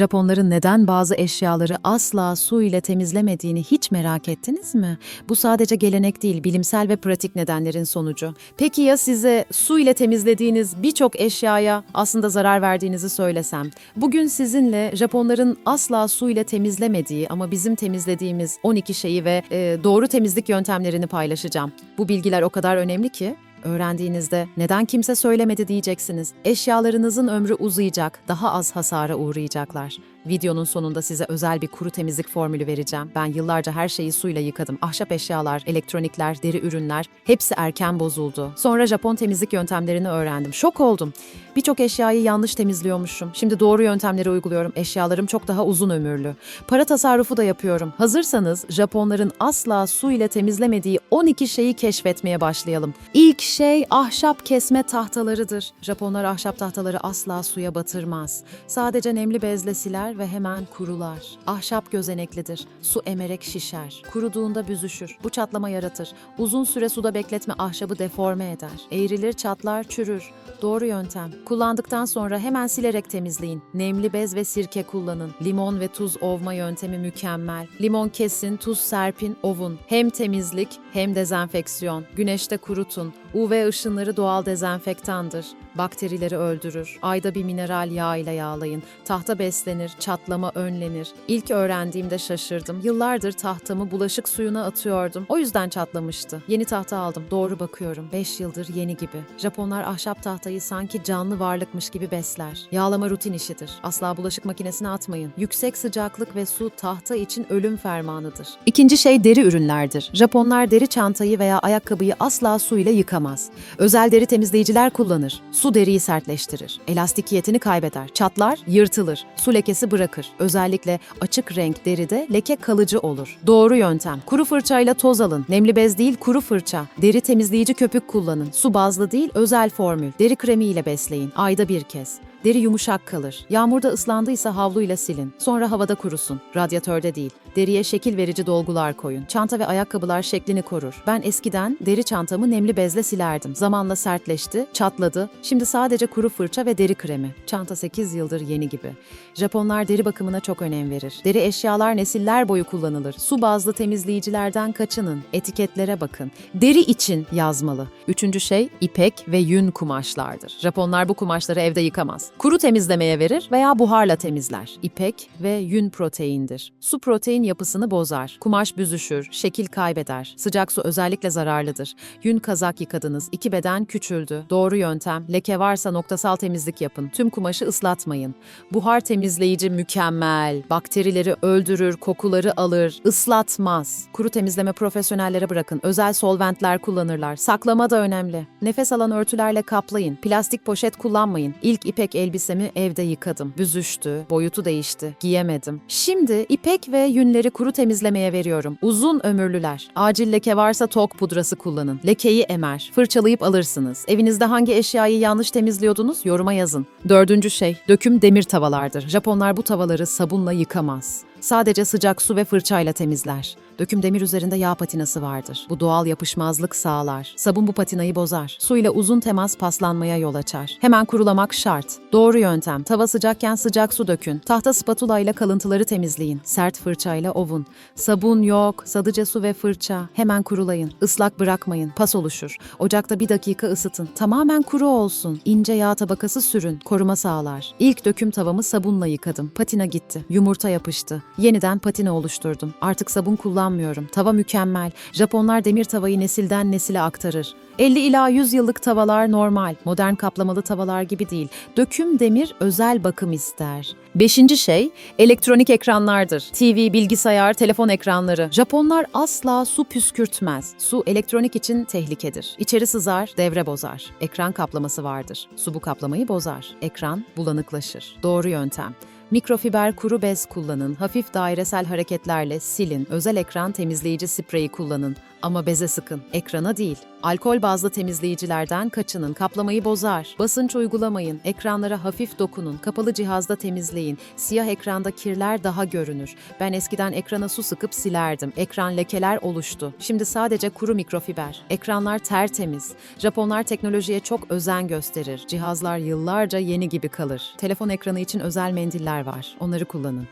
Japonların neden bazı eşyaları asla su ile temizlemediğini hiç merak ettiniz mi? Bu sadece gelenek değil, bilimsel ve pratik nedenlerin sonucu. Peki ya size su ile temizlediğiniz birçok eşyaya aslında zarar verdiğinizi söylesem? Bugün sizinle Japonların asla su ile temizlemediği ama bizim temizlediğimiz 12 şeyi ve e, doğru temizlik yöntemlerini paylaşacağım. Bu bilgiler o kadar önemli ki Öğrendiğinizde neden kimse söylemedi diyeceksiniz. Eşyalarınızın ömrü uzayacak, daha az hasara uğrayacaklar. Videonun sonunda size özel bir kuru temizlik formülü vereceğim. Ben yıllarca her şeyi suyla yıkadım. Ahşap eşyalar, elektronikler, deri ürünler hepsi erken bozuldu. Sonra Japon temizlik yöntemlerini öğrendim. Şok oldum. Birçok eşyayı yanlış temizliyormuşum. Şimdi doğru yöntemleri uyguluyorum. Eşyalarım çok daha uzun ömürlü. Para tasarrufu da yapıyorum. Hazırsanız Japonların asla su ile temizlemediği 12 şeyi keşfetmeye başlayalım. İlk şey ahşap kesme tahtalarıdır. Japonlar ahşap tahtaları asla suya batırmaz. Sadece nemli bezle siler ve hemen kurular. Ahşap gözeneklidir. Su emerek şişer. Kuruduğunda büzüşür. Bu çatlama yaratır. Uzun süre suda bekletme ahşabı deforme eder. Eğrilir, çatlar, çürür. Doğru yöntem. Kullandıktan sonra hemen silerek temizleyin. Nemli bez ve sirke kullanın. Limon ve tuz ovma yöntemi mükemmel. Limon kesin, tuz serpin, ovun. Hem temizlik hem dezenfeksiyon. Güneşte kurutun. UV ışınları doğal dezenfektandır. Bakterileri öldürür. Ayda bir mineral yağ ile yağlayın. Tahta beslenir, çatlama önlenir. İlk öğrendiğimde şaşırdım. Yıllardır tahtamı bulaşık suyuna atıyordum. O yüzden çatlamıştı. Yeni tahta aldım. Doğru bakıyorum. 5 yıldır yeni gibi. Japonlar ahşap tahtayı sanki canlı varlıkmış gibi besler. Yağlama rutin işidir. Asla bulaşık makinesine atmayın. Yüksek sıcaklık ve su tahta için ölüm fermanıdır. İkinci şey deri ürünlerdir. Japonlar deri çantayı veya ayakkabıyı asla su ile yıkamaz. Özel deri temizleyiciler kullanır. Su deriyi sertleştirir. Elastikiyetini kaybeder. Çatlar, yırtılır. Su lekesi bırakır. Özellikle açık renk deride leke kalıcı olur. Doğru yöntem. Kuru fırçayla toz alın. Nemli bez değil, kuru fırça. Deri temizleyici köpük kullanın. Su bazlı değil, özel formül. Deri kremi ile besleyin. Ayda bir kez. Deri yumuşak kalır. Yağmurda ıslandıysa havluyla silin. Sonra havada kurusun. Radyatörde değil. Deriye şekil verici dolgular koyun. Çanta ve ayakkabılar şeklini korur. Ben eskiden deri çantamı nemli bezle silerdim. Zamanla sertleşti, çatladı. Şimdi sadece kuru fırça ve deri kremi. Çanta 8 yıldır yeni gibi. Japonlar deri bakımına çok önem verir. Deri eşyalar nesiller boyu kullanılır. Su bazlı temizleyicilerden kaçının. Etiketlere bakın. Deri için yazmalı. Üçüncü şey ipek ve yün kumaşlardır. Japonlar bu kumaşları evde yıkamaz. Kuru temizlemeye verir veya buharla temizler. İpek ve yün proteindir. Su protein yapısını bozar. Kumaş büzüşür, şekil kaybeder. Sıcak su özellikle zararlıdır. Yün kazak yıkadınız, iki beden küçüldü. Doğru yöntem, leke varsa noktasal temizlik yapın. Tüm kumaşı ıslatmayın. Buhar temizleyici mükemmel. Bakterileri öldürür, kokuları alır, ıslatmaz. Kuru temizleme profesyonellere bırakın. Özel solventler kullanırlar. Saklama da önemli. Nefes alan örtülerle kaplayın. Plastik poşet kullanmayın. İlk ipek elbisemi evde yıkadım. Büzüştü, boyutu değişti. Giyemedim. Şimdi ipek ve yünleri kuru temizlemeye veriyorum. Uzun ömürlüler. Acil leke varsa tok pudrası kullanın. Lekeyi emer. Fırçalayıp alırsınız. Evinizde hangi eşyayı yanlış temizliyordunuz? Yoruma yazın. Dördüncü şey, döküm demir tavalardır. Japonlar bu tavaları sabunla yıkamaz. Sadece sıcak su ve fırçayla temizler. Döküm demir üzerinde yağ patinası vardır. Bu doğal yapışmazlık sağlar. Sabun bu patinayı bozar. Suyla uzun temas paslanmaya yol açar. Hemen kurulamak şart. Doğru yöntem. Tava sıcakken sıcak su dökün. Tahta spatula ile kalıntıları temizleyin. Sert fırçayla ovun. Sabun yok, sadıca su ve fırça. Hemen kurulayın. Islak bırakmayın. Pas oluşur. Ocakta bir dakika ısıtın. Tamamen kuru olsun. İnce yağ tabakası sürün. Koruma sağlar. İlk döküm tavamı sabunla yıkadım. Patina gitti. Yumurta yapıştı. Yeniden patina oluşturdum. Artık sabun kullanmıyorum. Tava mükemmel. Japonlar demir tavayı nesilden nesile aktarır. 50 ila 100 yıllık tavalar normal. Modern kaplamalı tavalar gibi değil. Döküm demir özel bakım ister. Beşinci şey elektronik ekranlardır. TV, bilgisayar, telefon ekranları. Japonlar asla su püskürtmez. Su elektronik için tehlikedir. İçeri sızar, devre bozar. Ekran kaplaması vardır. Su bu kaplamayı bozar. Ekran bulanıklaşır. Doğru yöntem. Mikrofiber kuru bez kullanın, hafif dairesel hareketlerle silin, özel ekran temizleyici spreyi kullanın. Ama beze sıkın, ekrana değil. Alkol bazlı temizleyicilerden kaçının, kaplamayı bozar. Basınç uygulamayın, ekranlara hafif dokunun, kapalı cihazda temizleyin. Siyah ekranda kirler daha görünür. Ben eskiden ekrana su sıkıp silerdim. Ekran lekeler oluştu. Şimdi sadece kuru mikrofiber. Ekranlar tertemiz. Japonlar teknolojiye çok özen gösterir. Cihazlar yıllarca yeni gibi kalır. Telefon ekranı için özel mendiller var. Onları kullanın.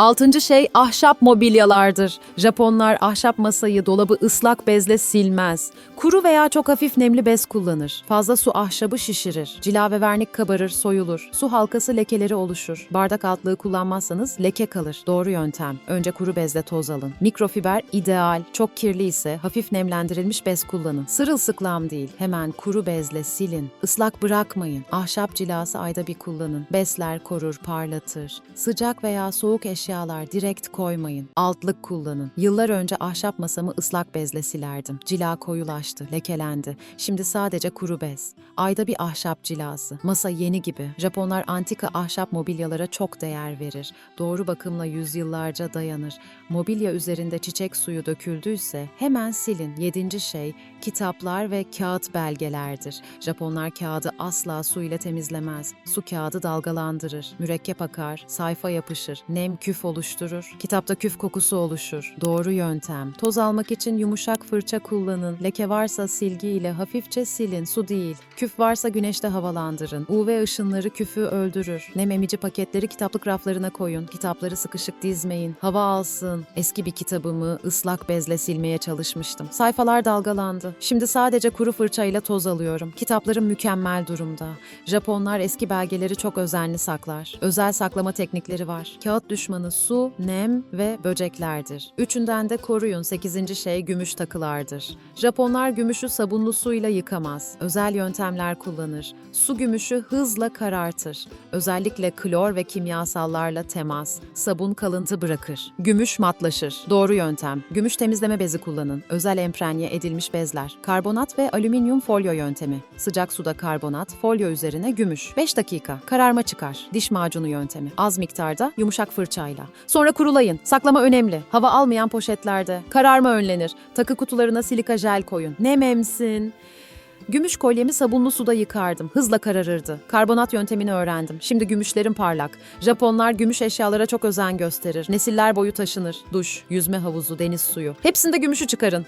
Altıncı şey ahşap mobilyalardır. Japonlar ahşap masayı, dolabı ıslak bezle silmez. Kuru veya çok hafif nemli bez kullanır. Fazla su ahşabı şişirir. Cila ve vernik kabarır, soyulur. Su halkası lekeleri oluşur. Bardak altlığı kullanmazsanız leke kalır. Doğru yöntem. Önce kuru bezle toz alın. Mikrofiber ideal. Çok kirli ise hafif nemlendirilmiş bez kullanın. Sırılsıklam değil. Hemen kuru bezle silin. Islak bırakmayın. Ahşap cilası ayda bir kullanın. Besler korur, parlatır. Sıcak veya soğuk eşyalar direkt koymayın. Altlık kullanın. Yıllar önce ahşap masamı ıslak bezle silerdim. Cila koyulaştı, lekelendi. Şimdi sadece kuru bez. Ayda bir ahşap cilası. Masa yeni gibi. Japonlar antika ahşap mobilyalara çok değer verir. Doğru bakımla yüzyıllarca dayanır. Mobilya üzerinde çiçek suyu döküldüyse hemen silin. Yedinci şey kitaplar ve kağıt belgelerdir. Japonlar kağıdı asla su ile temizlemez. Su kağıdı dalgalandırır, mürekkep akar, sayfa yapışır, nem küf oluşturur, kitapta küf kokusu oluşur. Doğru yöntem. Toz almak için yumuşak fırça kullanın. Leke varsa silgi ile hafifçe silin, su değil. Küf varsa güneşte havalandırın. UV ışınları küfü öldürür. Nem emici paketleri kitaplık raflarına koyun. Kitapları sıkışık dizmeyin. Hava alsın. Eski bir kitabımı ıslak bezle silmeye çalışmıştım. Sayfalar dalgalandı. Şimdi sadece kuru fırçayla toz alıyorum. Kitaplarım mükemmel durumda. Japonlar eski belgeleri çok özenli saklar. Özel saklama teknikleri var. Kağıt düşmanı su, nem ve böceklerdir. Üçünden de koruyun. Sekizinci şey gümüş takılardır. Japonlar gümüşü sabunlu suyla yıkamaz. Özel yöntemler kullanır. Su gümüşü hızla karartır. Özellikle klor ve kimyasallarla temas, sabun kalıntı bırakır. Gümüş matlaşır. Doğru yöntem. Gümüş temizleme bezi kullanın. Özel emprenye edilmiş bezler. Karbonat ve alüminyum folyo yöntemi. Sıcak suda karbonat, folyo üzerine gümüş. 5 dakika. Kararma çıkar. Diş macunu yöntemi. Az miktarda yumuşak fırçayla. Sonra kurulayın. Saklama önemli. Hava almayan poşetlerde. Kararma önlenir. Takı kutularına silika jel koyun. Nem emsin. Gümüş kolyemi sabunlu suda yıkardım. Hızla kararırdı. Karbonat yöntemini öğrendim. Şimdi gümüşlerim parlak. Japonlar gümüş eşyalara çok özen gösterir. Nesiller boyu taşınır. Duş, yüzme havuzu, deniz suyu. Hepsinde gümüşü çıkarın.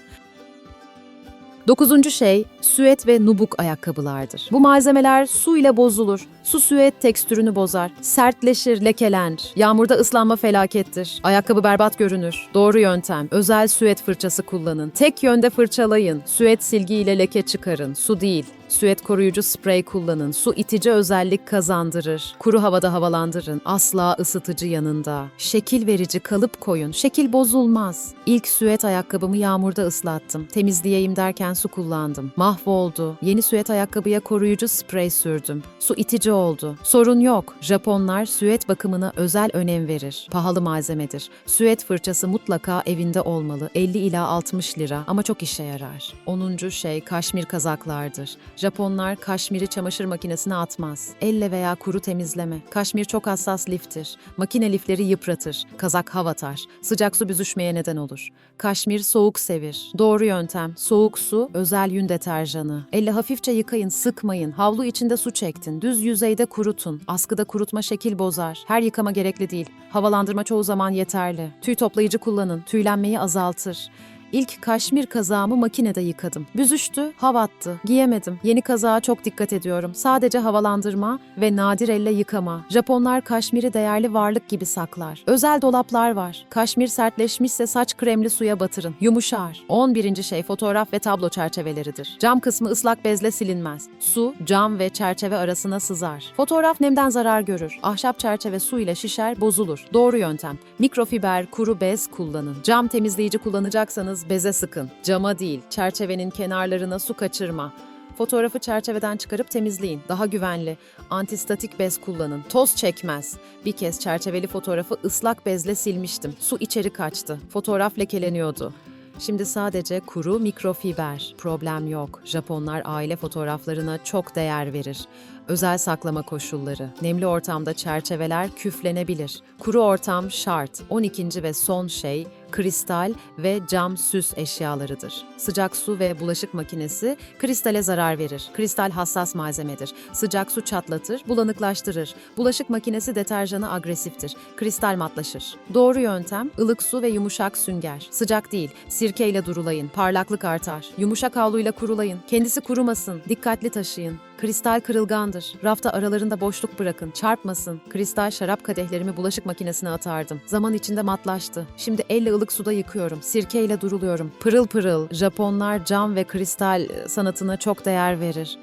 Dokuzuncu şey, süet ve nubuk ayakkabılardır. Bu malzemeler su ile bozulur. Su süet tekstürünü bozar. Sertleşir, lekelenir. Yağmurda ıslanma felakettir. Ayakkabı berbat görünür. Doğru yöntem. Özel süet fırçası kullanın. Tek yönde fırçalayın. Süet silgi ile leke çıkarın. Su değil. Süet koruyucu sprey kullanın. Su itici özellik kazandırır. Kuru havada havalandırın. Asla ısıtıcı yanında. Şekil verici kalıp koyun. Şekil bozulmaz. İlk süet ayakkabımı yağmurda ıslattım. Temizleyeyim derken su kullandım. Mahvoldu. Yeni süet ayakkabıya koruyucu sprey sürdüm. Su itici oldu. Sorun yok. Japonlar süet bakımına özel önem verir. Pahalı malzemedir. Süet fırçası mutlaka evinde olmalı. 50 ila 60 lira ama çok işe yarar. 10. şey kaşmir kazaklardır. Japonlar kaşmiri çamaşır makinesine atmaz. Elle veya kuru temizleme. Kaşmir çok hassas liftir. Makine lifleri yıpratır. Kazak hava atar. Sıcak su büzüşmeye neden olur. Kaşmir soğuk sevir. Doğru yöntem. Soğuk su, özel yün deterjanı. Elle hafifçe yıkayın, sıkmayın. Havlu içinde su çektin. Düz yüzeyde kurutun. Askıda kurutma şekil bozar. Her yıkama gerekli değil. Havalandırma çoğu zaman yeterli. Tüy toplayıcı kullanın. Tüylenmeyi azaltır. İlk kaşmir kazağımı makinede yıkadım. Büzüştü, hava attı. Giyemedim. Yeni kazağa çok dikkat ediyorum. Sadece havalandırma ve nadir elle yıkama. Japonlar kaşmiri değerli varlık gibi saklar. Özel dolaplar var. Kaşmir sertleşmişse saç kremli suya batırın. Yumuşar. 11. şey fotoğraf ve tablo çerçeveleridir. Cam kısmı ıslak bezle silinmez. Su, cam ve çerçeve arasına sızar. Fotoğraf nemden zarar görür. Ahşap çerçeve su ile şişer, bozulur. Doğru yöntem. Mikrofiber, kuru bez kullanın. Cam temizleyici kullanacaksanız beze sıkın. Cama değil, çerçevenin kenarlarına su kaçırma. Fotoğrafı çerçeveden çıkarıp temizleyin. Daha güvenli. Antistatik bez kullanın. Toz çekmez. Bir kez çerçeveli fotoğrafı ıslak bezle silmiştim. Su içeri kaçtı. Fotoğraf lekeleniyordu. Şimdi sadece kuru mikrofiber. Problem yok. Japonlar aile fotoğraflarına çok değer verir. Özel saklama koşulları. Nemli ortamda çerçeveler küflenebilir. Kuru ortam şart. 12. ve son şey kristal ve cam süs eşyalarıdır. Sıcak su ve bulaşık makinesi kristale zarar verir. Kristal hassas malzemedir. Sıcak su çatlatır, bulanıklaştırır. Bulaşık makinesi deterjanı agresiftir. Kristal matlaşır. Doğru yöntem ılık su ve yumuşak sünger. Sıcak değil, sirkeyle durulayın. Parlaklık artar. Yumuşak havluyla kurulayın. Kendisi kurumasın. Dikkatli taşıyın. Kristal kırılgandır. Rafta aralarında boşluk bırakın. Çarpmasın. Kristal şarap kadehlerimi bulaşık makinesine atardım. Zaman içinde matlaştı. Şimdi elle ılık suda yıkıyorum. Sirkeyle duruluyorum. Pırıl pırıl. Japonlar cam ve kristal e, sanatına çok değer verir.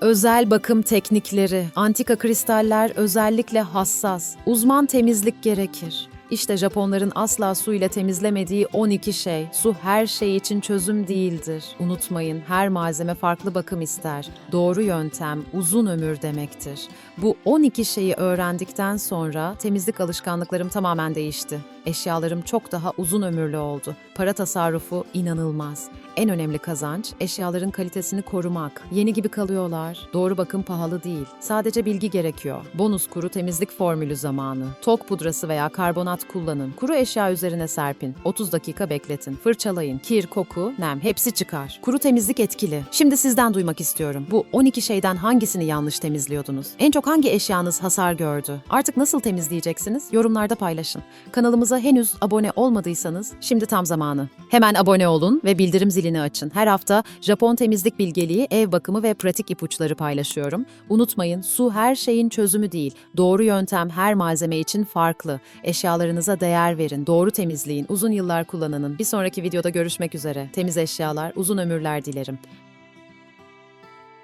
Özel bakım teknikleri, antika kristaller özellikle hassas, uzman temizlik gerekir. İşte Japonların asla su ile temizlemediği 12 şey. Su her şey için çözüm değildir. Unutmayın, her malzeme farklı bakım ister. Doğru yöntem uzun ömür demektir. Bu 12 şeyi öğrendikten sonra temizlik alışkanlıklarım tamamen değişti. Eşyalarım çok daha uzun ömürlü oldu. Para tasarrufu inanılmaz. En önemli kazanç eşyaların kalitesini korumak. Yeni gibi kalıyorlar. Doğru bakım pahalı değil. Sadece bilgi gerekiyor. Bonus kuru temizlik formülü zamanı. Tok pudrası veya karbonat kullanın. Kuru eşya üzerine serpin. 30 dakika bekletin. Fırçalayın. Kir, koku, nem hepsi çıkar. Kuru temizlik etkili. Şimdi sizden duymak istiyorum. Bu 12 şeyden hangisini yanlış temizliyordunuz? En çok hangi eşyanız hasar gördü? Artık nasıl temizleyeceksiniz? Yorumlarda paylaşın. Kanalımıza henüz abone olmadıysanız şimdi tam zamanı. Hemen abone olun ve bildirim zilini açın. Her hafta Japon temizlik bilgeliği, ev bakımı ve pratik ipuçları paylaşıyorum. Unutmayın su her şeyin çözümü değil. Doğru yöntem her malzeme için farklı. Eşyalarınıza değer verin, doğru temizleyin, uzun yıllar kullanının. Bir sonraki videoda görüşmek üzere. Temiz eşyalar, uzun ömürler dilerim.